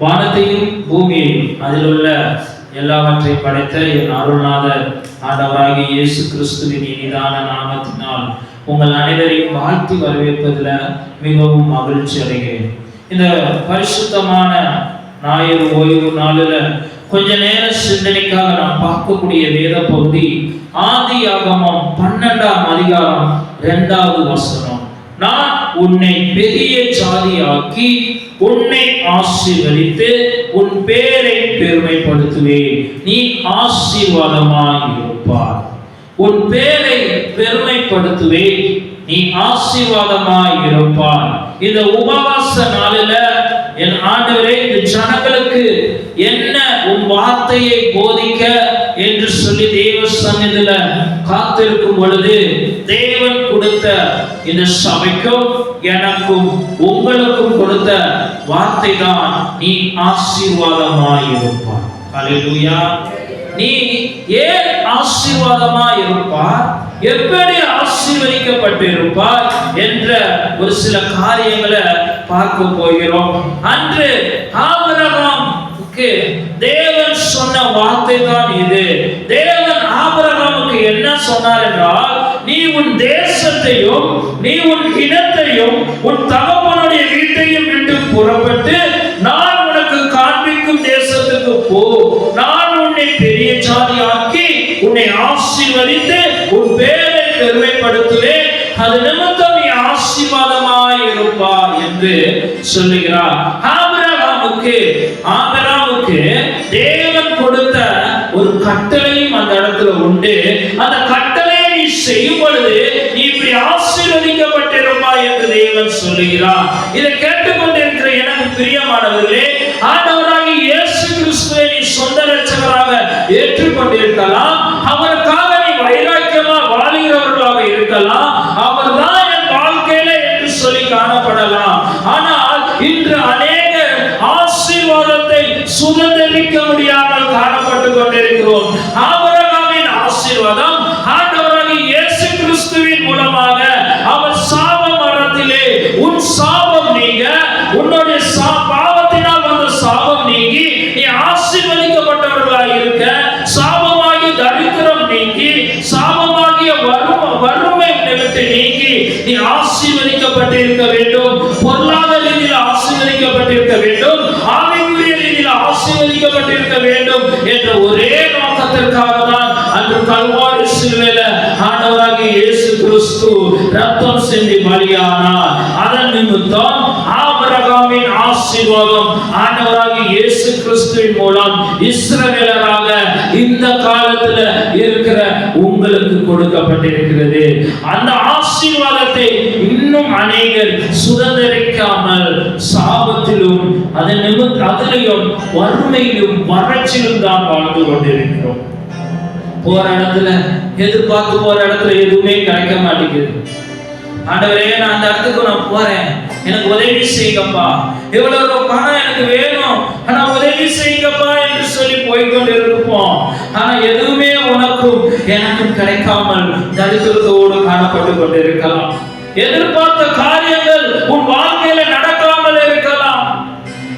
வானத்தையும் பூமியையும் அதில் உள்ள எல்லாவற்றையும் படைத்த என் அருள்நாதர் ஆண்டவராகி இயேசு கிறிஸ்துவின் இனிதான நாமத்தினால் உங்கள் அனைவரையும் வாழ்த்தி வரவேற்பதில் மிகவும் மகிழ்ச்சி அடைகிறேன். இந்த பரிசுத்தமான ஞாயிறு ஓய்வு நாளில் கொஞ்ச நேர சிந்தனைக்காக நாம் பார்க்கக்கூடிய வேத பகுதி ஆதி ஆகமம் பன்னெண்டாம் அதிகாரம் இரண்டாவது வசனம். நான் உன்னை பெரிய ஜாதியாக்கி உன்னை ஆசீர்வதித்து உன் பேரை பெருமைப்படுத்துவேன். நீ ஆசீர்வாதமாய் இருப்பாய். உன் பேரை பெருமைப்படுத்துவேன். நீ ஆசீர்வாதமாய் இருப்பாய். இந்த உபவாச நாளில என் ஆண்டவரே இந்த ஜனங்களுக்கு என்ன உன் வார்த்தையை போதிக்க என்று சொல்லி தேவ சந்நிதியில காத்திருக்கும் பொழுது தேவன் கொடுத்த இந்த சபைக்கும் எனக்கும் உங்களுக்கும் கொடுத்த வார்த்தை தான் நீ ஆசீர்வாதமாய் இருப்பாய் நீ ஏன் ஆசீர்வாதமா இருப்பார் எப்படி ஆசீர்வதிக்கப்பட்டிருப்பார் என்ற ஒரு சில காரியங்களை பார்க்க போகிறோம். அன்று ஆபிரகாமுக்கு தேவன் சொன்ன வார்த்தை தான் இது. தேவன் ஆபரகாமுக்கு என்ன சொன்னார் என்றால் நீ உன் தேசத்தையும் நீ உன் இனத்தையும் உன் தகப்பனுடைய வீட்டையும் விட்டு புறப்பட்டு நான் உனக்கு காண்பிக்கும் தேசத்துக்கு போ. நான் உன்னை பெரிய ஜாதியாக்கி உன்னை ஆசீர்வதித்து உன் பேரை பெருமைப்படுத்துவேன். அது நிமித்தம் நீ ஆசீர்வாதமாய் இருப்பார் என்று சொல்லுகிறார். ஆபிரகாமுக்கு நமக்கு தேவன் கொடுத்த ஒரு கட்டளையும் அந்த இடத்துல உண்டு. அந்த கட்டளையை நீ செய்யும் பொழுது நீ இப்படி ஆசீர்வதிக்கப்பட்டிருப்பாய் என்று தேவன் சொல்லுகிறார். இதை கேட்டுக்கொண்டிருக்கிற எனக்கு பிரியமானவர்களே ஆண்டவராக இயேசு கிறிஸ்துவை நீ சொந்த ரட்சகராக ஏற்றுக்கொண்டிருக்கலாம். அவருக்காக நீ வைராக்கியமா வாழ்கிறவர்களாக இருக்கலாம். அவர்தான் ஆசீர்வாதத்தை வேண்டும் என்ற ஒரே நோக்கத்திற்காக தான் அன்று கல்வாரி சிலுவையில ஆண்டவராகிய இயேசு கிறிஸ்து ரத்தம் செஞ்சு பலியானார். அதன் நிமித்தம் ஆபரகாமின் ஆசீர்வாதம் ஆண்டவராகிய இயேசு கிறிஸ்துவின் மூலம் இஸ்ரவேலராக இந்த காலத்துல இருக்கிற உங்களுக்கு கொடுக்கப்பட்டிருக்கிறது. அந்த ஆசீர்வாத ஆசீர்வாதத்தை இன்னும் அநேகர் சுதந்திரிக்காமல் சாபத்திலும் அதன் நிமித்த அதிலையும் வறுமையிலும் வறட்சியிலும் தான் வாழ்ந்து கொண்டிருக்கிறோம். போற இடத்துல எதிர்பார்த்து போற இடத்துல எதுவுமே கிடைக்க மாட்டேங்குது. ஆண்டவரே நான் அந்த இடத்துக்கு நான் போறேன். எனக்கு உதவி செய்யுங்கப்பா. எவ்வளவு பணம் எனக்கு வேணும். ஆனா உதவி செய்யுங்கப்பா என்று சொல்லி போய்கொண்டு இருப்போம் ஆனா எதுவுமே உனக்கும் எனக்கும் கிடைக்காமல் தரித்திரத்தோடு காணப்பட்டு கொண்டிருக்கலாம். எதிர்பார்த்த காரியங்கள் உன் வாழ்க்கையில நடக்காமல் இருக்கலாம்.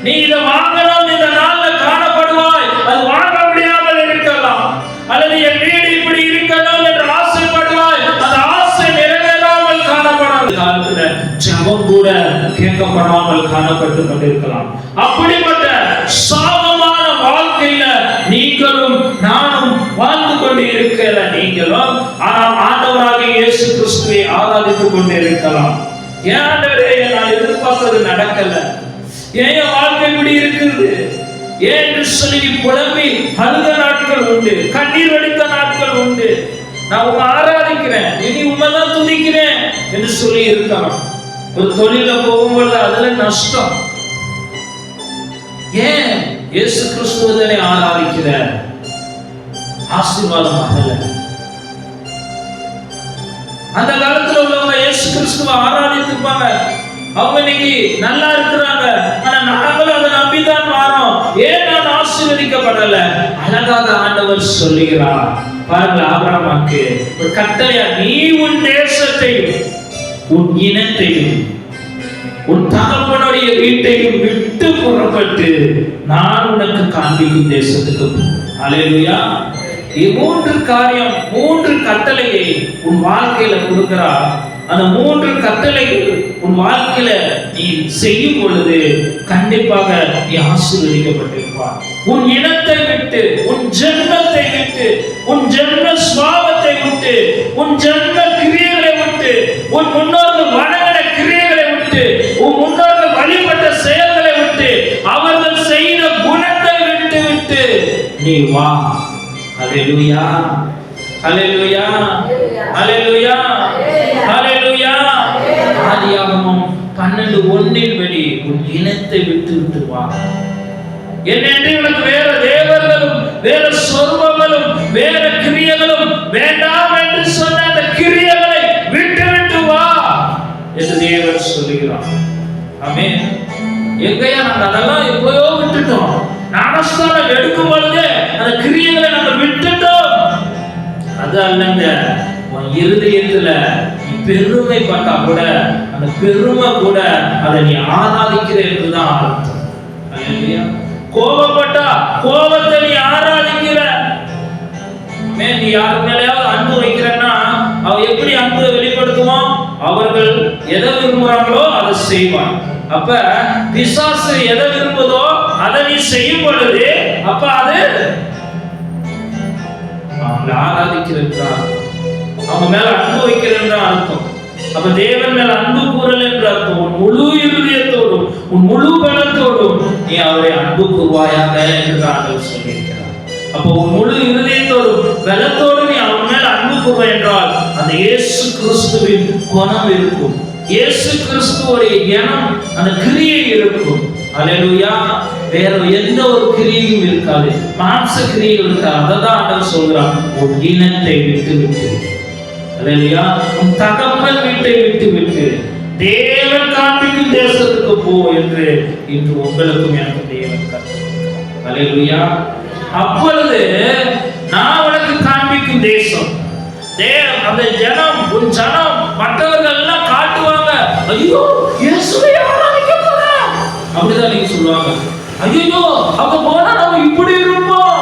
நீ இதை வாங்கணும் இந்த நாள்ல காணப்படுவாய். அது வாங்க முடியாமல் இருக்கலாம். அல்லது என் வீடு இப்படி இருக்கணும் என்று ஆசைப்படுவாய். அந்த ஆசை நிறைவேறாமல் காணப்படாத காலத்துல ஜபம் கூட கேட்கப்படாமல் காணப்பட்டு கொண்டிருக்கலாம். அப்படி இருக்கிற நீங்களும் ஆனால் ஆண்டவராக இயேசு கிறிஸ்துவை ஆராதித்துக் கொண்டிருக்கலாம். ஏன் ஆண்டவரே நான் எதிர்பார்த்தது நடக்கல. ஏன் என் வாழ்க்கை இப்படி இருக்குது? ஏன் என்று சொல்லி புலம்பி அழுத நாட்கள் உண்டு கண்ணீர் வடித்த நாட்கள் உண்டு. நான் உங்க ஆராதிக்கிறேன் இனி உண்மைதான் துதிக்கிறேன் என்று சொல்லி இருக்கலாம். ஒரு தொழில போகும்பொழுது அதுல நஷ்டம். ஏன் இயேசு கிறிஸ்துவதனை ஆராதிக்கிற ஆசீர்வாதம் அல்ல அந்த காலத்துல உள்ளவங்க இயேசு கிறிஸ்துவ ஆராதித்திருப்பாங்க. அவங்க இன்னைக்கு நல்லா இருக்கிறாங்க. ஆனா நாங்களும் அதை நம்பிதான் வாரோம் ஏன் நான் ஆசீர்வதிக்கப்படல? அழகாக ஆண்டவர் சொல்லுகிறார். பாருங்க ஆபிரகாமுக்கு ஒரு கட்டளையா நீ உன் தேசத்தையும் உன் இனத்தையும் உன் தகப்பனுடைய வீட்டையும் விட்டு புறப்பட்டு நான் உனக்கு காண்பிக்கும் தேசத்துக்கு அலையா மூன்று காரியம் மூன்று கட்டளையை உன் வாழ்க்கையில கொடுக்கிறார். அந்த மூன்று கட்டளை உன் வாழ்க்கையில நீ செய்யும் பொழுது கண்டிப்பாக நீ ஆசீர்வதிக்கப்பட்டிருப்பார். உன் இனத்தை விட்டு உன் ஜென்மத்தை விட்டு உன் ஜென்ம சுவாபத்தை விட்டு உன் ஜென்ம கிரியைகளை விட்டு உன் முன்னோர்கள் வணங்கின கிரியைகளை விட்டு உன் முன்னோர்கள் வழிபட்ட செயல்களை விட்டு அவர்கள் செய்த குணத்தை விட்டு விட்டு நீ வா. ஹalleluya ஹalleluya ஹalleluya ஹalleluya ஆதியாகமம் 12 ஒன்றின் படி உன் இனத்தை விட்டு விட்டு வா. என்னென்று உனக்கு வேற தேவர்களும் வேற சொர்வங்களும் வேற கிரியைகளும் வேண்டாம் என்று சொன்ன அந்த கிரியைகளை விட்டு விட்டு வா என்று தேவன் சொல்லுகிறார். ஆமே எங்கயா நாங்க அதெல்லாம் எப்பயோ விட்டுட்டோம். ஞானஸ்தானம் எடுக்கும் பொழுது அந்த கிரியைகளை நம்ம விட்டுட்டோம். அது அல்லங்க உன் இருதயத்துல பெருமை பட்டா கூட அந்த பெருமை கூட அதை நீ ஆராதிக்கிற என்றுதான் அர்த்தம். கோபப்பட்டா கோபத்தை நீ ஆராதிக்கிற. மே நீ யாரு மேலேயாவது அன்பு வைக்கிறன்னா அவ எப்படி அன்பு வெளிப்படுத்துவான் அவர்கள் எதை விரும்புறாங்களோ அதை செய்வான். அப்ப பிசாசு எதை விரும்புதோ அலறி நீ செய்யும் பொழுது அப்ப அது அவங்களை ஆராதிக்கிறது அவங்க மேல அன்பு வைக்கிறது தான் அர்த்தம். அப்ப தேவன் மேல அன்பு கூறல் என்று அர்த்தம். உன் முழு இருதயத்தோடும் உன் முழு பலத்தோடும் நீ அவரை அன்பு கூறுவாயாக என்று ஆண்டவர் சொல்லியிருக்கிறார். அப்போ உன் முழு இருதயத்தோடும் பலத்தோடு நீ அவன் மேல அன்பு கூறுவ என்றால் அந்த இயேசு கிறிஸ்துவின் குணம் இருக்கும். இயேசு கிறிஸ்துவோடைய எண்ணம் அந்த கிரியை இருக்கும் அல்லேலூயா வேற எந்த ஒரு கிரியையும் இருக்காது. மாம்ச கிரியைகள் இருக்காது அதை தான் ஆண்டவர் சொல்றான் உன் இனத்தை விட்டு விட்டு. அல்லேலூயா உன் தகப்பன் வீட்டை விட்டு விட்டு. தேவன் காண்பிக்கும் தேசத்துக்கு போ என்று இன்று உங்களுக்கும் எனக்கு தேவன் கற்று அப்பொழுது நான் உனக்கு காண்பிக்கும் தேசம். தேவ அந்த ஜனம் உன் ஜனம் மற்றவர்கள் எல்லாம் காட்டுவாங்க. ஐயோ இயேசுவை அப்படிதான் நீங்க சொல்லுவாங்க. ஐயோ அங்க போனா நம்ம இப்படி இருப்போம்.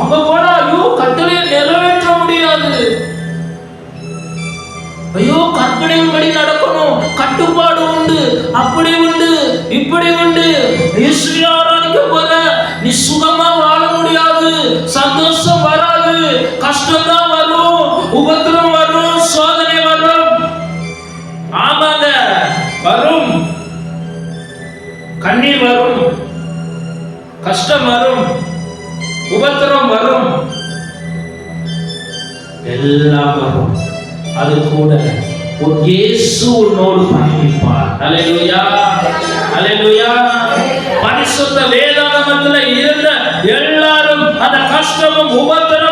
அங்க போனா ஐயோ கட்டளையை நிறைவேற்ற முடியாது. ஐயோ கற்பனையின்படி நடக்கணும். கட்டுப்பாடு உண்டு. அப்படி உண்டு இப்படி உண்டு. இயேசுவை ஆராதிக்க போற நீ சுகமா வாழ முடியாது. சந்தோஷம் எல்லாம் வரும் அது கூட உன் இயேசு உன்னோடு பயணிப்பார். அல்லேலூயா அல்லேலூயா பரிசுத்த வேதாகமத்தில் இருந்த எல்லாரும் அந்த கஷ்டமும் உபத்திரம்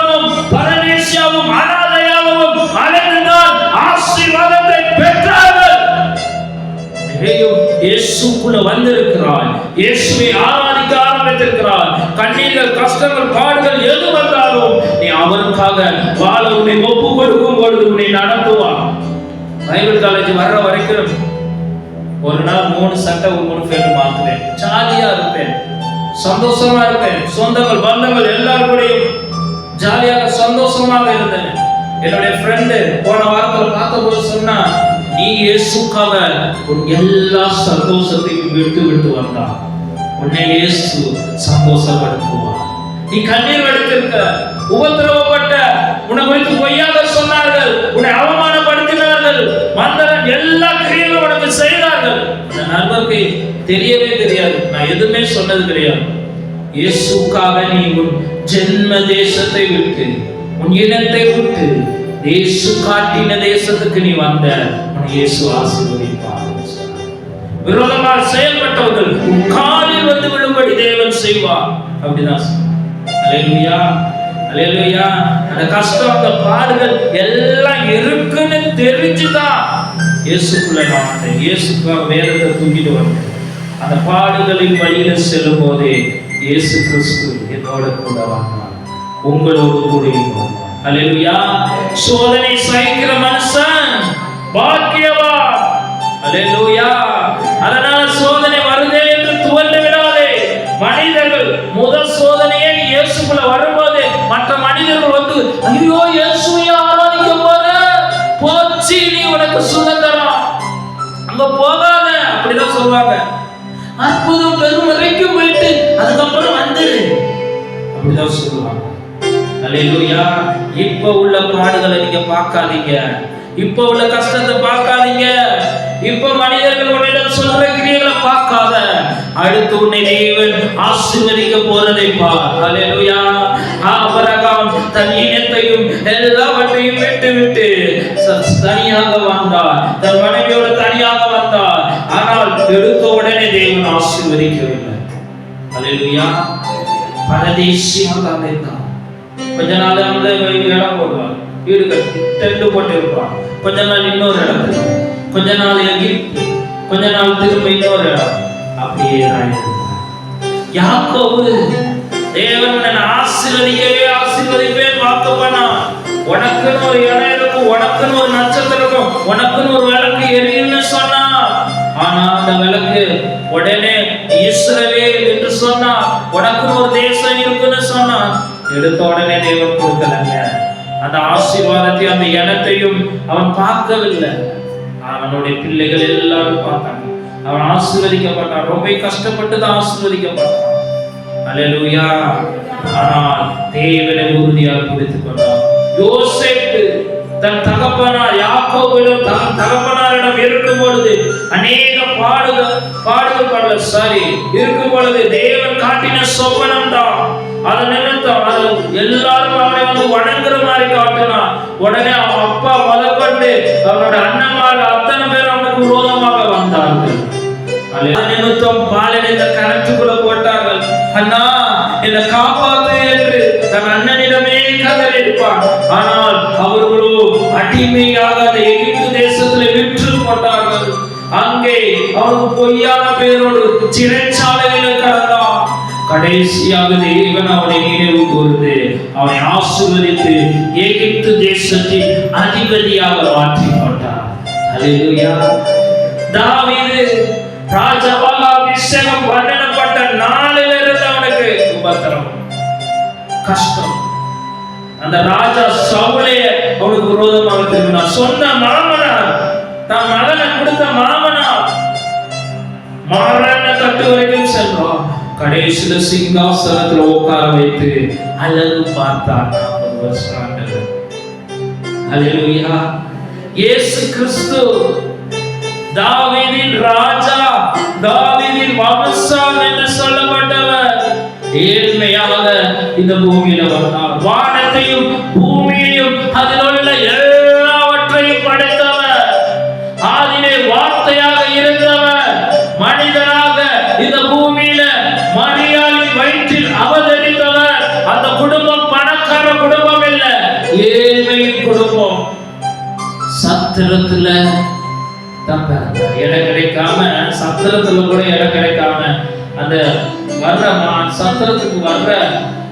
இயேசுக்குள்ள வந்திருக்கிறாய் இயேசுவை ஆராதிக்க ஆரம்பித்திருக்கிறாய் கண்ணீர்கள் கஷ்டங்கள் பாடுகள் எது வந்தாலும் நீ அவருக்காக வாழ உன்னை ஒப்பு கொடுக்கும் பொழுது உன்னை நடத்துவார். பைபிள் காலேஜ் வர்ற வரைக்கும் ஒரு நாள் மூணு சட்டை ஒரு மூணு பேர் மாத்துவேன் ஜாலியா இருப்பேன். சந்தோஷமா இருப்பேன். சொந்தங்கள் பந்தங்கள் எல்லாருக்கூடையும் ஜாலியாக சந்தோஷமாக இருந்தேன். என்னுடைய ஃப்ரெண்டு போன வாரத்தில் பார்த்தபோது சொன்னா நீ இயேசுக்காக உன் எல்லா சந்தோஷத்தையும் விட்டு விட்டு வந்தான் உன்னை இயேசு சந்தோஷப்படுத்துவான் நீ கண்ணீர் வடித்திருக்க உபத்திரவப்பட்ட உன்னை குறித்து பொய்யாக சொன்னார்கள் உன்னை அவமானப்படுத்தினார்கள் மந்தரன் எல்லா கிரியைகளும் உனக்கு செய்தார்கள். அந்த நண்பருக்கு தெரியவே தெரியாது நான் எதுவுமே சொன்னது கிடையாது. இயேசுக்காக நீ உன் ஜென்ம தேசத்தை விட்டு உன் இனத்தை விட்டு இயேசு காட்டின தேசத்துக்கு நீ வந்த இயேசு ஆசீர்வதித்தார் விரோதமாக செயல்பட்டவர்கள் காலில் வந்து விழும்படி தேவன் செய்வார். அப்படிதான் அலையா அலையா அந்த கஷ்டம் அந்த பாடுகள் எல்லாம் இருக்குன்னு தெரிஞ்சுதான் இயேசுக்குள்ள நான் இயேசுக்காக வேதத்தை தூங்கிட்டு வந்தேன். அந்த பாடுகளின் வழியில செல்லும் போதே இயேசு கிறிஸ்து என்னோட கூட வந்தார். உங்களோடு கூட அலையா சோதனை சகிக்கிற மனுஷன். பாக்கியவான். அல்லேலூயா. அதனால சோதனை வருதே என்று துவண்டு விடாதே. மனிதர்கள் முதல் சோதனையே நீ இயேசுக்குள்ள வரும்போது மற்ற மனிதர்கள் வந்து ஐயோ இயேசுவை ஆராதிக்க போற? போச்சு நீ உனக்கு சுதந்திரம். அங்க போகாத அப்படிதான் சொல்லுவாங்க. அற்புதம் பெரும் வரைக்கும் போயிட்டு அதுக்கப்புறம் வந்துரு அப்படிதான் சொல்லுவாங்க. அல்லேலூயா. இப்ப உள்ள பாடுகளை நீங்க பார்க்காதீங்க. இப்ப உள்ள கஷ்டத்தை பார்க்காதீங்க. இப்ப மனிதர்கள் உன்னிடம் சொல்ற கிரியைகளை பார்க்காத. அடுத்து உன்னை தேவன் ஆசீர்வதிக்க போறதை பார். அபரகம் தன் இனத்தையும் எல்லாவற்றையும் விட்டு விட்டு தனியாக வந்தார் தன் மனைவியோடு தனியாக வந்தார். ஆனால் எடுத்த உடனே தேவன் ஆசீர்வதிக்கவில்லை. அல்லேலூயா பரதேசியாக இருந்தான் கொஞ்ச நாள் வந்து இடம் போடுவான் வீடு கட்டி டென்ட் போட்டு இருப்பான் கொஞ்ச நாள் இன்னொரு இடத்துல கொஞ்ச நாள் எகிப்து. கொஞ்ச நாள் திரும்ப இன்னொரு இடம். அப்படியே தான் தேவன் ஆசீர்வதிக்கவே ஆசீர்வதிப்பேன் வாக்கு பண்ணான் உனக்குன்னு ஒரு இடம் இருக்கும் உனக்குன்னு ஒரு நட்சத்திரம் இருக்கும் உனக்குன்னு ஒரு விளக்கு எரியும்னு சொன்னா ஆனா அந்த விளக்கு உடனே இஸ்ரவேல் என்று சொன்னா உனக்குன்னு ஒரு தேசம் இருக்குன்னு சொன்னா எடுத்த உடனே தேவன் கொடுக்கலங்க. அந்த ஆசீர்வாதத்தை அந்த இனத்தையும் அவன் பார்க்கவில்லை. அவனுடைய பிள்ளைகள் எல்லாரும் பார்த்தாங்க. அவன் ஆசீர்வதிக்கப்பட்டான். ரொம்ப கஷ்டப்பட்டு தான் ஆசீர்வதிக்கப்பட்டான். அல்லேலூயா ஆனால் தேவனை உறுதியாக பிடித்துக் கொண்டான். யோசேப்பு தன் தகப்பனார் யாக்கோபிடம் தன் தகப்பனாரிடம் இருக்கும் பொழுது அநேக பாடுகள் பாடுகள் பாடல சாரி இருக்கும் பொழுது தேவன் காட்டின சொப்பனம் தான் அது நிமித்தம் அது எல்லாரும் அவனை வந்து வணங்குற மாதிரி காட்டினான் உடனே அவன் அப்பா முதற்கொண்டு அவனோட அண்ணன்மார் அத்தனை பேர் அவனுக்கு விரோதமாக வந்தார்கள். நிமித்தம் பாலடைந்த கணக்குக்குள்ள போட்டார்கள். அண்ணா என்னை காப்பாத்து என்று தன் அண்ணனிடமே கதறியிருப்பான் ஆனால் அவர்களோ அடிமையாக அந்த எகிப்து விற்று போட்டார்கள் அங்கே அவனுக்கு பொய்யான பேரோடு சிறைச்சாலையில் கடந்தான் கடைசியாக தேவன் அவனை நினைவு கூர்ந்து அவனை ஆசிர்வதித்து எகிப்து தேசத்தின் அதிபதியாக மாற்றி போட்டார் அல்லேலூயா தாவீது ராஜாவாக அபிஷேகம் பண்ணப்பட்ட நாளில் இருந்து அவனுக்கு உபத்திரம் கஷ்டம். அந்த ராஜா சவுலே அவனுக்கு விரோதமாக திரும்பினார் சொன்ன மாமனார் தன் மகனை கொடுத்த மாமனார் மாற கடைசியில சிங்காசனத்துல உட்கார வைத்து அழகு பார்த்தார் நாற்பது வருஷம் ஆண்டவர் அல்லேலூயா இயேசு கிறிஸ்து தாவீதின் ராஜா தாவீதின் வம்சம் என்று சொல்லப்பட்டவர். ஏழ்மையாக இந்த பூமியில வந்தார். வானத்தையும் பூமியையும் அதில் உள்ள சத்திரத்துல தான் பிறந்தார். இடம் கிடைக்காம சத்திரத்துல கூட இடம் கிடைக்காம அந்த வர்ற மா- சத்திரத்துக்கு வர்ற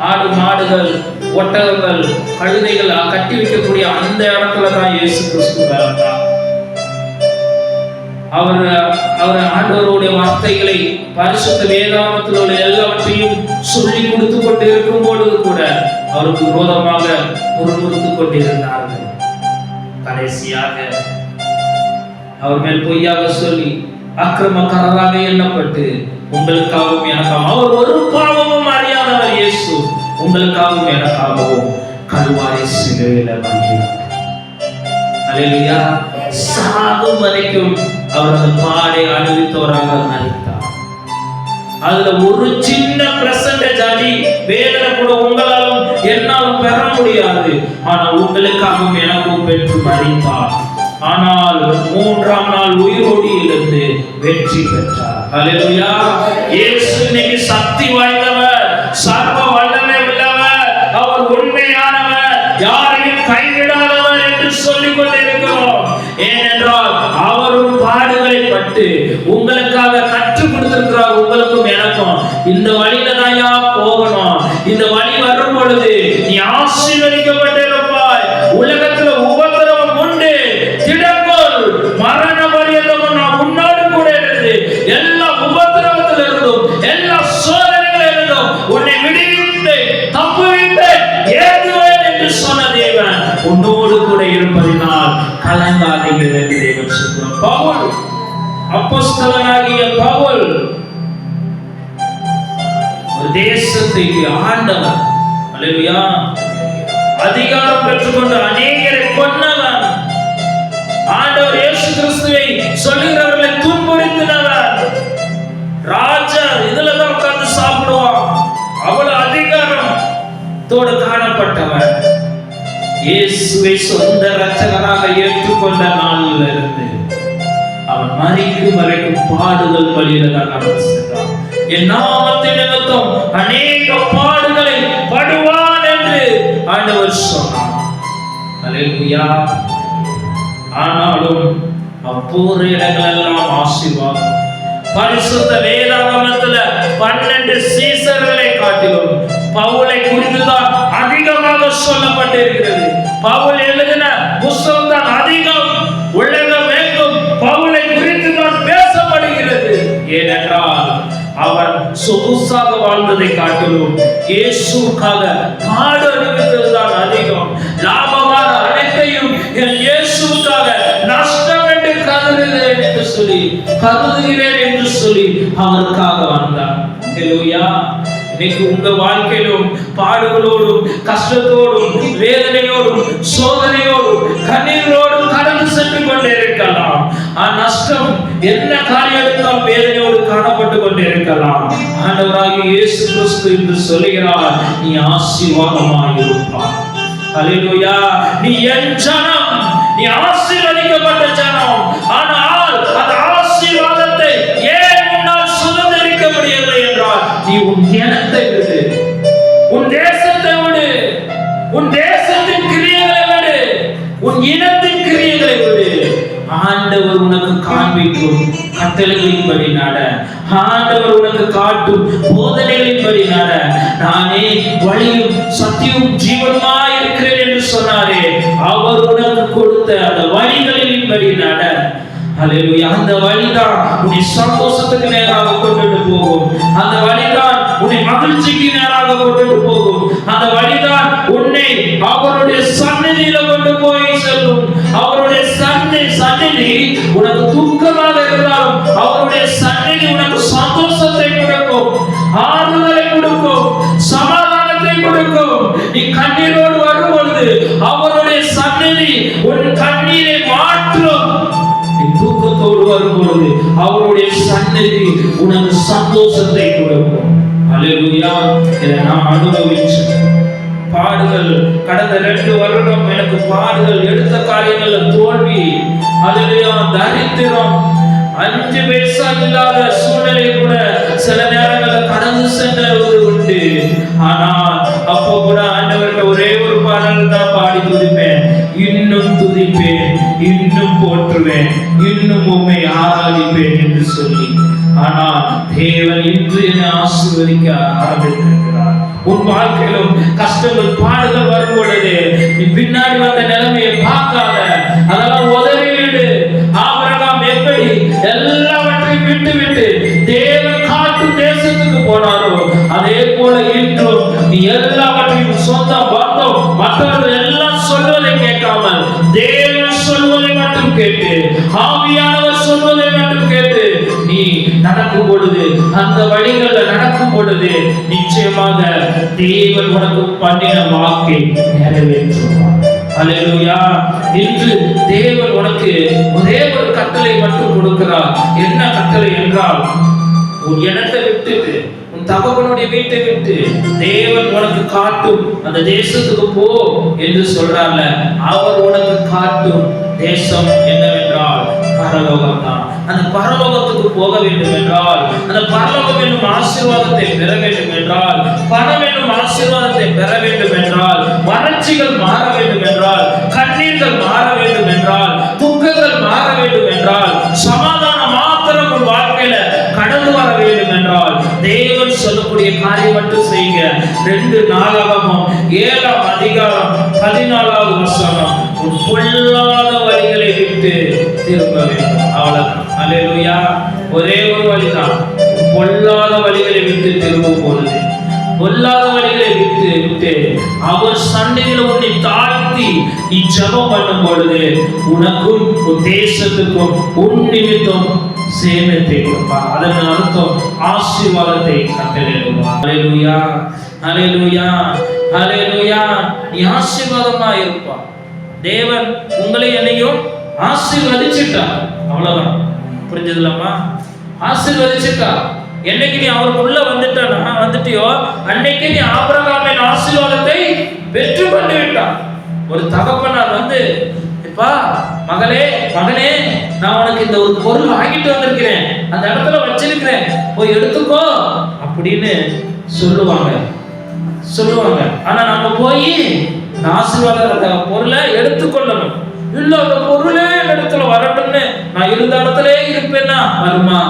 ஆடு மாடுகள் ஒட்டகங்கள் கழுதைகள் கட்டி வைக்கக்கூடிய அந்த இடத்துல தான் இயேசு கிறிஸ்து பிறந்தார் அவர் அவர் ஆண்டவருடைய வார்த்தைகளை பரிசுத்த வேதாமத்தில் உள்ள எல்லாவற்றையும் சொல்லி கொடுத்து கொண்டு இருக்கும் பொழுது கூட அவருக்கு விரோதமாக முறுமுறுத்துக் கொண்டிருந்தார்கள் கடைசியாக அவர் மேல் பொய்யாக சொல்லி அக்கிரமக்காரராக எண்ணப்பட்டு உங்களுக்காகவும் எனக்காகவும் அவர் ஒரு பாவமும் அறியாதவர் இயேசு உங்களுக்காகவும் எனக்காகவும் கல்வாரி சிலுவையில் மறிக்கிறார் சாகும் வரைக்கும் அவர் அந்த பாடை அனுபவித்தவராக மறித்தார். அதுல ஒரு சின்ன பிரசன்டேஜ் அடி வேதனை கூட உங்களால் என்னால் பெற முடியாது. ஆனால் உங்களுக்காகவும் எனக்கும் பெற்று மறித்தார் ஆனால் மூன்றாம் நாள் உயிரோடு இருந்து வெற்றி பெற்றார். அல்லேலூயா இயேசு இன்னைக்கு சக்தி வாய்ந்தவர் சர்வ வல்லமை உள்ளவர் அவர் உண்மையானவர் யாரையும் கைவிடாதவர் என்று சொல்லிக் கொண்டிருக்கிறோம் ஏனென்றால் அவரும் பாடுகளை பட்டு உங்களுக்காக கற்றுக் கொடுத்திருக்கிறார் உங்களுக்கும் எனக்கும். இந்த வழி அப்போஸ்தலனாகிய பவுல் தேசத்தை ஆண்டவர் ஆண்டவன் அதிகாரம் பெற்றுக்கொண்டு அநேகரை கொன்னவர். ஆண்டவர் இயேசு கிறிஸ்துவை சொல்லுகிறவர்களை துன்புறுத்தினவர். ராஜா இதுல தான் உட்கார்ந்து சாப்பிடுவான். அவ்வளவு அதிகாரம் தோடு காணப்பட்டவர். இயேசுவை சொந்த ரச்சகராக ஏற்றுக்கொண்ட அவன் மறிக்கும் வரைக்கும் பாடுதல் வழியில தான் அவன் சென்றான் என் நாமத்தின் நிமித்தம் அநேக பாடுகளை படுவான் என்று ஆண்டவர் சொன்னார். ஆனாலும் ஆனாலும் அப்போது இடங்களெல்லாம் ஆசீர்வாதம். பரிசுத்த வேதாகமத்துல பன்னெண்டு சீசர்களை காட்டிலும் பவுலை குறித்து தான் அதிகமாக சொல்லப்பட்டிருக்கிறது. பவுல் எழுதின புஸ்தகம் சொகுசாக வாழ்ந்ததை காட்டிலும் இயேசுக்காக பாடு அனுபவித்தது தான் அதிகம். லாபமான அனைத்தையும் என் இயேசுக்காக நஷ்டம் என்று கருதுகிறேன் என்று சொல்லி கருதுகிறேன் என்று சொல்லி அவருக்காக வந்தார் ஹalleluya இன்னைக்கு உங்க வாழ்க்கையிலும் பாடுகளோடும் கஷ்டத்தோடும் வேதனையோடும் சோதனையோடும் கண்ணீரோடும் கடந்து சென்று கொண்டே இருக்கலாம். ஆ நஷ்டம் என்ன காரியத்தால் வேதனையோடு காணப்பட்டு கொண்டிருக்கலாம். இருக்கலாம் இயேசு கிறிஸ்து என்று சொல்லுகிறார் நீ ஆசீர்வாதமாக இருப்பார் ஹalleluya. நீ என் ஜனம் நீ ஆசீர்வதிக்கப்பட்ட ஜனம். ஆனால் அந்த ஆசீர்வாதத்தை ஏன் உன்னால் சுதந்திரிக்க முடியவில்லை என்றால் நீ உன் இனத்தை விடு. உன் தேசத்தை விடு. உன் தேசத்தின் கிரியைகளை விடு. உன் இனத்தை ஆண்டவர் உனக்கு காண்பிக்கும் கட்டளைகளின்படி நட. ஆண்டவர் உனக்கு காட்டும் போதனைகளின்படி நட. நானே வழியும் சத்தியும் ஜீவனுமா இருக்கிறேன் என்று சொன்னாரே. அவர் உனக்கு கொடுத்த அந்த வழிகளின்படி நட. அந்த வழிதான் உன்னை சந்தோஷத்துக்கு நேராக கொண்டுட்டு போகும். அந்த வழிதான் உன்னை மகிழ்ச்சிக்கு நேராக கொண்டு போகும். அந்த வழிதான் உன்னை அவருடைய சந்நிதியில கொண்டு போய் செல்லும். அவருடைய சந்நிதி சந்நிதி உனக்கு துக்கமாக இருந்தாலும் அவருடைய சந்நிதி உனக்கு சந்தோஷத்தை கொடுக்கும். ஆறுதலை கொடுக்கும். சமாதானத்தை கொடுக்கும். நீ கண்ணீரோடு வரும் பொழுது அவருடைய சந்நிதி உன் கண்ணீரை மாற்றும். தூக்கத்தோடு வரும் பொழுது அவருடைய சந்நிதி உனக்கு சந்தோஷத்தை கொடுக்கும். இதை நான் அனுபவிச்சேன் பாடுகள் கடந்த ரெண்டு வருடம் எனக்கு பாடுகள் எடுத்த காரியங்கள்ல தோல்வி அல்லேலூயா தரித்திரம். அஞ்சு பைசா இல்லாத சூழ்நிலை கூட சில நேரங்கள்ல கடந்து சென்றது உண்டு. ஆனால் அப்போ கூட ஆண்டவர்கிட்ட ஒரே ஒரு பாடல் தான் பாடி துதிப்பேன். இன்னும் துதிப்பேன் இன்னும் போற்றுவேன் இன்னும் உண்மை ஆராதிப்பேன் என்று சொல்லி. ஆனால் தேவன் இன்று என்னை ஆசீர்வதிக்க ஆரம்பித்திருக்கிறார். உன் வாழ்க்கையிலும் கஷ்டங்கள் பாடுகள் வரும் பொழுது நீ பின்னாடி வந்த நிலைமையை பார்க்காத. அதெல்லாம் உதவி விடு. எப்படி எல்லாவற்றையும் விட்டு விட்டு தேவன் காட்டு தேசத்துக்கு போனாரோ அதே போல இன்றும் நீ எல்லாவற்றையும் சொந்த பந்தம் மற்றவர்கள் எல்லாம் சொல்வதை கேட்காமல் தேவன் சொல்வதை மட்டும் கேட்டு ஆவியான நடக்கும் பொழுது அந்த வழிகளில் நடக்கும் பொழுது நிச்சயமாக தேவன் உனக்கு பண்ணின வாக்கை நிறைவேற்றுவார். அல்லேலூயா இன்று தேவன் உனக்கு ஒரே ஒரு கட்டளை மட்டும் கொடுக்கிறார். என்ன கட்டளை என்றால் உன் இடத்தை விட்டுட்டு உன் தகவனுடைய வீட்டை விட்டு தேவன் உனக்கு காட்டும் அந்த தேசத்துக்கு போ என்று சொல்றார்ல அவர் உனக்கு காட்டும் தேசம் என்னவென்றால் பரலோகம் தான் அந்த பரலோகத்துக்கு போக வேண்டும் என்றால் அந்த பரலோகம் என்னும் ஆசீர்வாதத்தை பெற வேண்டும் என்றால் பணம் என்னும் ஆசீர்வாதத்தை பெற வேண்டும் என்றால் வறட்சிகள் மாற வேண்டும் என்றால் கண்ணீர்கள் மாற வேண்டும் என்றால் துக்கங்கள் மாற வேண்டும் என்றால் சமாதானம் மாத்திரம் உன் வாழ்க்கையில கடந்து வர வேண்டும் என்றால் தேவன் சொல்லக்கூடிய காரியம் மட்டும் செய்யுங்க. ரெண்டு நாளாகவும் ஏழாம் அதிகாரம் பதினாலாவது வசனம் உன் பொல்லாத திரும்ப வேண்டும் அவ்வளவுதான். அல்லேலூயா ஒரே ஒரு வழிதான். பொல்லாத வழிகளை விட்டு திரும்பும் பொழுது பொல்லாத வழிகளை விட்டு விட்டு அவர் சந்தையில உன்னை தாழ்த்தி நீ ஜெபம் பண்ணும் பொழுது உனக்கும் உன் தேசத்துக்கும் உன் நிமித்தம் சேமத்தை கொடுப்பார் அதன் அர்த்தம் ஆசீர்வாதத்தை கட்டளையிடுவார் ஹalleluya ஹalleluya ஹalleluya நீ ஆசீர்வாதமா இருப்பார் தேவன் உங்களை என்னையும் ஆசீர்வதிச்சிட்டார் அவ்வளவுதான். புரிஞ்சதுலம்மா ஆசீர்வதிச்சிட்டா. என்னைக்கு நீ அவருக்குள்ள வந்துட்டானா வந்துட்டியோ அன்னைக்கு நீ ஆபரகாமின் ஆசீர்வாதத்தை பெற்று கொண்டு விட்டான் ஒரு தகப்பனார் வந்து இப்பா மகளே மகனே நான் உனக்கு இந்த ஒரு பொருள் வாங்கிட்டு வந்திருக்கிறேன். அந்த இடத்துல வச்சிருக்கிறேன். போய் எடுத்துக்கோ. அப்படின்னு சொல்லுவாங்க. சொல்லுவாங்க. ஆனா நம்ம போய் இந்த ஆசீர்வாத பொருளை எடுத்துக்கொள்ளணும். இல்ல அந்த பொருளே இந்த இடத்துல வரட்டும்னு நான் இருந்த இடத்துல இருப்பேன்னா வருமா?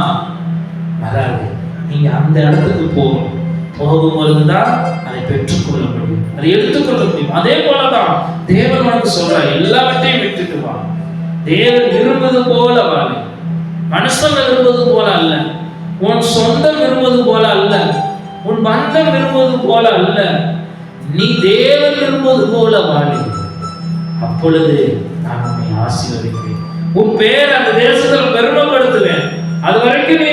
வராது. நீங்க அந்த இடத்துக்கு போகணும். போகும்பொழுது தான் அதை பெற்றுக்கொள்ள முடியும். அதை எடுத்துக்கொள்ள முடியும். அதே போலதான் தேவன் உனக்கு சொல்ற எல்லாவற்றையும் விட்டுட்டு வா. தேவன் விரும்புவது போல வாழ மனுஷன் விரும்புவது போல அல்ல. உன் சொந்தம் விரும்புவது போல அல்ல. உன் பந்தம் விரும்புவது போல அல்ல. நீ தேவன் விரும்புவது போல வாழ. அப்பொழுது நான் உன்னை ஆசீர்வதிப்பேன் உன் பேர் அந்த தேசத்துல பெருமைப்படுத்துவேன். அது வரைக்கும் நீ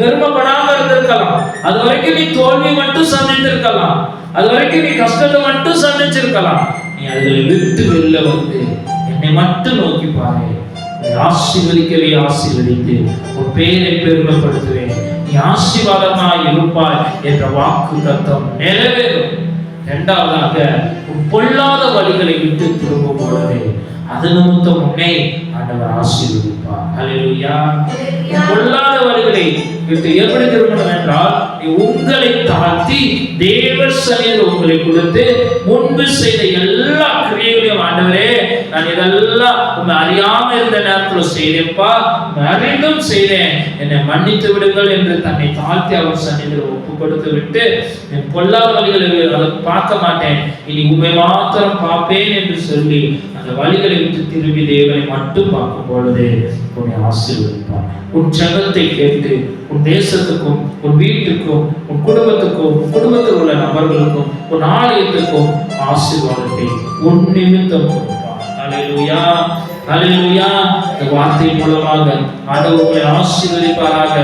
பெருமைப்படாம இருந்திருக்கலாம். அது வரைக்கும் நீ தோல்வி மட்டும் சந்தித்திருக்கலாம். அது வரைக்கும் நீ கஷ்டத்தை மட்டும் சந்திச்சிருக்கலாம். நீ அதில் விட்டு வெளில வந்து என்னை மட்டும் நோக்கி பாரு. ஆசீர்வதிக்கவே ஆசீர்வதித்து உன் பேரை பெருமைப்படுத்துவேன். நீ ஆசீர்வாதமாய் இருப்பாய் என்ற வாக்கு தத்தம் நிறைவேறும். இரண்டாவதாக உன் பொல்லாத வழிகளை விட்டு திரும்பும் பொழுது அது நிமித்தம் உன்னை ஆண்டவர் ஆசீர்வதிப்பார். பொல்லாத வழிகளை விட்டு எப்படி திரும்பணும் என்றால் உங்களை தாழ்த்தி தேவர் சனியில் உங்களை கொடுத்து முன்பு செய்த எல்லா கிரியைகளையும் ஆண்டவரே நான் இதெல்லாம் உண்மை அறியாம இருந்த நேரத்துல செய்தேன்ப்பா. உம்மை அறிந்தும் செய்தேன். என்னை மன்னித்து விடுங்கள் என்று தன்னை தாழ்த்தி அவர் சன்னிதில் ஒப்பு கொடுத்து விட்டு என் பொல்லா வழிகளை அதை பார்க்க மாட்டேன். இனி உண்மை மாத்திரம் பார்ப்பேன் என்று சொல்லி அந்த வழிகளை விட்டு திரும்பி தேவனை மட்டும் பார்க்கும் பொழுது உன்னை ஆசீர்வதிப்பார். உன் சங்கத்தை கேட்டு உன் தேசத்துக்கும் உன் வீட்டுக்கும் உன் குடும்பத்துக்கும் உன் குடும்பத்தில் உள்ள நபர்களுக்கும் உன் ஆலயத்துக்கும் ஆசீர்வாதத்தை உன் நிமித்தம் கொடுப்பார். அலையிலுயா ஹalleluya இந்த வார்த்தை மூலமாக ஆண்டவர் உங்களை ஆசீர்வதிப்பாராக.